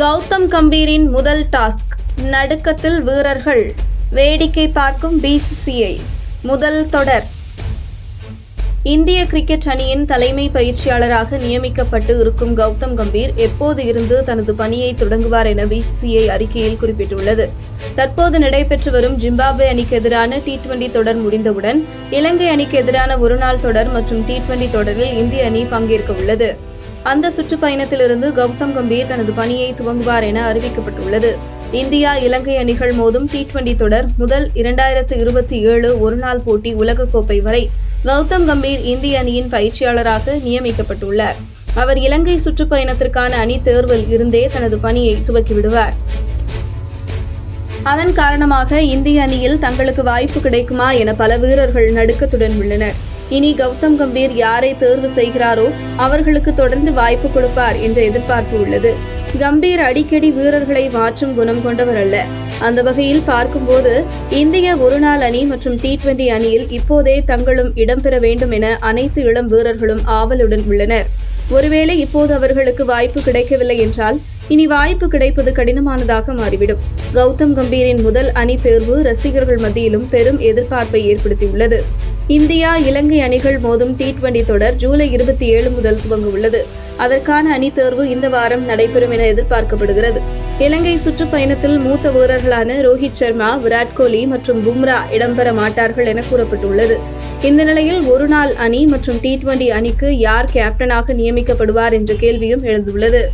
கௌதம் கம்பீரின் முதல் டாஸ்க் நடுக்கத்தில் வீரர்கள். வேடிக்கை பார்க்கும் பிசிசிஐ முதல் தொடர். இந்திய கிரிக்கெட் அணியின் தலைமை பயிற்சியாளராக நியமிக்கப்பட்டு இருக்கும் கௌதம் கம்பீர் எப்போது இருந்து தனது பணியை தொடங்குவார் என பிசிசிஐ அறிக்கையில் குறிப்பிட்டுள்ளது. தற்போது நடைபெற்று வரும் ஜிம்பாப்வே அணிக்கு எதிரான டி டுவெண்டி தொடர் முடிந்தவுடன் இலங்கை அணிக்கு எதிரான ஒருநாள் தொடர் மற்றும் டி டுவெண்டி தொடரில் இந்திய அணி பங்கேற்க உள்ளது அந்த சுற்றுப்பயணத்திலிருந்து கௌதம் கம்பீர் தனது பணியை துவங்குவார் என அறிவிக்கப்பட்டுள்ளது. இந்தியா இலங்கை அணிகள் மோதும் டி டுவெண்டி தொடர் முதல் இரண்டாயிரத்து இருபத்தி ஏழு ஒருநாள் போட்டி உலகக்கோப்பை வரை கௌதம் கம்பீர் இந்திய அணியின் பயிற்சியாளராக நியமிக்கப்பட்டுள்ளார். அவர் இலங்கை சுற்றுப்பயணத்திற்கான அணி தேர்வில் இருந்தே தனது பணியை துவக்கிவிடுவார். அதன் காரணமாக இந்திய அணியில் தங்களுக்கு வாய்ப்பு கிடைக்குமா என பல வீரர்கள் நடுக்கத்துடன் உள்ளனர். இனி கௌதம் கம்பீர் யாரை தேர்வு செய்கிறாரோ அவர்களுக்கு தொடர்ந்து வாய்ப்பு கொடுப்பார் என்ற எதிர்பார்ப்பு உள்ளது. கம்பீர் அடிக்கடி வீரர்களை மாற்றும் குணம் கொண்டவர் அல்ல. அந்த வகையில் பார்க்கும்போது இந்திய ஒருநாள் அணி மற்றும் டி டுவெண்டி அணியில் இப்போதே தங்களும் இடம்பெற வேண்டும் என அனைத்து இளம் வீரர்களும் ஆவலுடன் உள்ளனர். ஒருவேளை இப்போது அவர்களுக்கு வாய்ப்பு கிடைக்கவில்லை என்றால் இனி வாய்ப்பு கிடைப்பது கடினமானதாக மாறிவிடும். கௌதம் கம்பீரின் முதல் அணி தேர்வு ரசிகர்கள் மத்தியிலும் பெரும் எதிர்பார்ப்பை ஏற்படுத்தியுள்ளது. இந்தியா இலங்கை அணிகள் மோதும் டி டுவெண்டி தொடர் ஜூலை இருபத்தி ஏழு முதல் துவங்க உள்ளது அதற்கான அணி தேர்வு இந்த வாரம் நடைபெறும் என எதிர்பார்க்கப்படுகிறது. இலங்கை சுற்றுப்பயணத்தில் மூத்த வீரர்களான ரோஹித் சர்மா விராட் கோலி மற்றும் பும்ரா இடம்பெற மாட்டார்கள் என கூறப்பட்டுள்ளது. இந்த நிலையில் ஒருநாள் அணி மற்றும் டி டுவெண்டி அணிக்கு யார் கேப்டனாக நியமிக்கப்படுவார் என்ற கேள்வியும் எழுந்துள்ளது.